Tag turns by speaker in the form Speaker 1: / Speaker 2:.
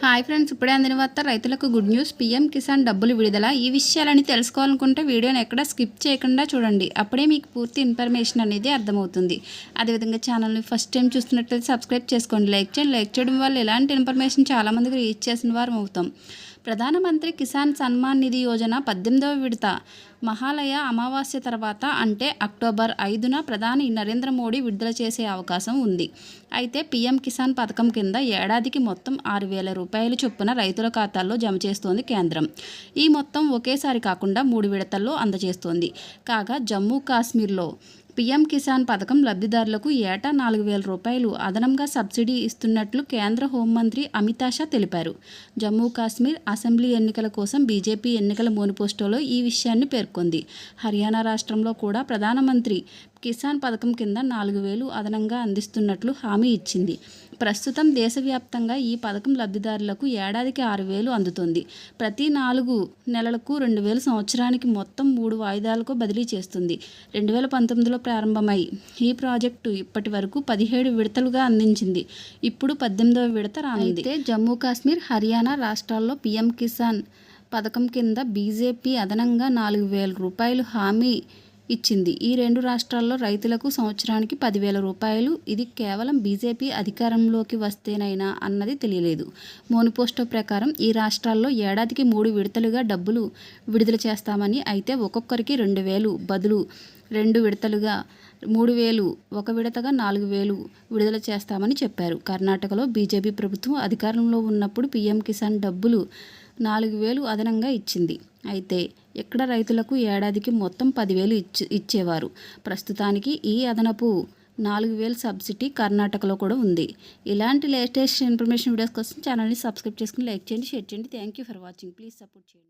Speaker 1: Hi friends ఇప్పుడే అందిన వార్త రైతులకు గుడ్ న్యూస్. పీఎం కిసాన్ డబ్బులు విడుదల. ఈ విషయాలని తెలుసుకోవాలనుకుంటే వీడియోని ఎక్కడ స్కిప్ చేయకుండా చూడండి. అప్పుడే మీకు పూర్తి ఇన్ఫర్మేషన్ అనేది అర్థమవుతుంది. అదేవిధంగా ఛానల్ని ఫస్ట్ టైం చూస్తున్నట్లయితే సబ్స్క్రైబ్ చేసుకోండి. లైక్ చేయండి. లైక్ చేయడం వల్ల ఇలాంటి ఇన్ఫర్మేషన్ చాలామందికి రీచ్ చేసిన వారు అవుతాం. ప్రధానమంత్రి కిసాన్ సన్మాన్ నిధి యోజన పద్దెనిమిదవ విడత. మహాలయ అమావాస్య తర్వాత అంటే అక్టోబర్ ఐదున ప్రధాని నరేంద్ర మోడీ విడుదల చేసే అవకాశం ఉంది. అయితే పీఎం కిసాన్ పథకం కింద ఏడాదికి మొత్తం ఆరు వేల రూపాయలు చొప్పున రైతుల ఖాతాల్లో జమ చేస్తోంది కేంద్రం. ఈ మొత్తం ఒకేసారి కాకుండా మూడు విడతల్లో అందజేస్తోంది. కాగా జమ్మూ కాశ్మీర్లో పీఎం కిసాన్ పథకం లబ్ధిదారులకు ఏటా నాలుగు వేల రూపాయలు అదనంగా సబ్సిడీ ఇస్తున్నట్లు కేంద్ర హోంమంత్రి అమిత్ షా తెలిపారు. జమ్మూ కాశ్మీర్ అసెంబ్లీ ఎన్నికల కోసం బీజేపీ ఎన్నికల మేనిఫెస్టోలో ఈ విషయాన్ని పేర్కొంది. హర్యానా రాష్ట్రంలో కూడా ప్రధానమంత్రి కిసాన్ పథకం కింద నాలుగు వేలు అదనంగా అందిస్తున్నట్లు హామీ ఇచ్చింది. ప్రస్తుతం దేశవ్యాప్తంగా ఈ పథకం లబ్ధిదారులకు ఏడాదికి ఆరు వేలు అందుతుంది. ప్రతి నాలుగు నెలలకు రెండు వేలు సంవత్సరానికి మొత్తం మూడు వాయిదాలకు బదిలీ చేస్తుంది. రెండు వేల పంతొమ్మిదిలో ప్రారంభమై ఈ ప్రాజెక్టు ఇప్పటి వరకు పదిహేడు విడతలుగా అందించింది. ఇప్పుడు పద్దెనిమిదవ విడత రానుంది. అయితే జమ్మూ కాశ్మీర్ హర్యానా రాష్ట్రాల్లో పీఎం కిసాన్ పథకం కింద బీజేపీ అదనంగా నాలుగు వేల రూపాయలు హామీ ఇచ్చింది. ఈ రెండు రాష్ట్రాల్లో రైతులకు సంవత్సరానికి పదివేల రూపాయలు. ఇది కేవలం బీజేపీ అధికారంలోకి వస్తేనైనా అన్నది తెలియలేదు. మోనిపోస్టో ప్రకారం ఈ రాష్ట్రాల్లో ఏడాదికి మూడు విడతలుగా డబ్బులు విడుదల చేస్తామని అయితే ఒక్కొక్కరికి రెండు వేలు బదులు రెండు విడతలుగా మూడు వేలు ఒక విడతగా నాలుగు వేలు విడుదల చేస్తామని చెప్పారు. కర్ణాటకలో బీజేపీ ప్రభుత్వం అధికారంలో ఉన్నప్పుడు పీఎం కిసాన్ డబ్బులు నాలుగు వేలు అదనంగా ఇచ్చింది. అయితే ఇక్కడ రైతులకు ఏడాదికి మొత్తం పదివేలు ఇచ్చి ఇచ్చేవారు? ప్రస్తుతానికి ఈ అదనపు నాలుగు వేలు సబ్సిడీ కర్ణాటకలో కూడా ఉంది. ఇలాంటి లేటెస్ట్ ఇన్ఫర్మేషన్ వీడియోస్ కోసం ఛానల్ని సబ్స్క్రైబ్ చేసుకుని లైక్ చేయండి షేర్ చేయండి. Thank you for watching please support చేయండి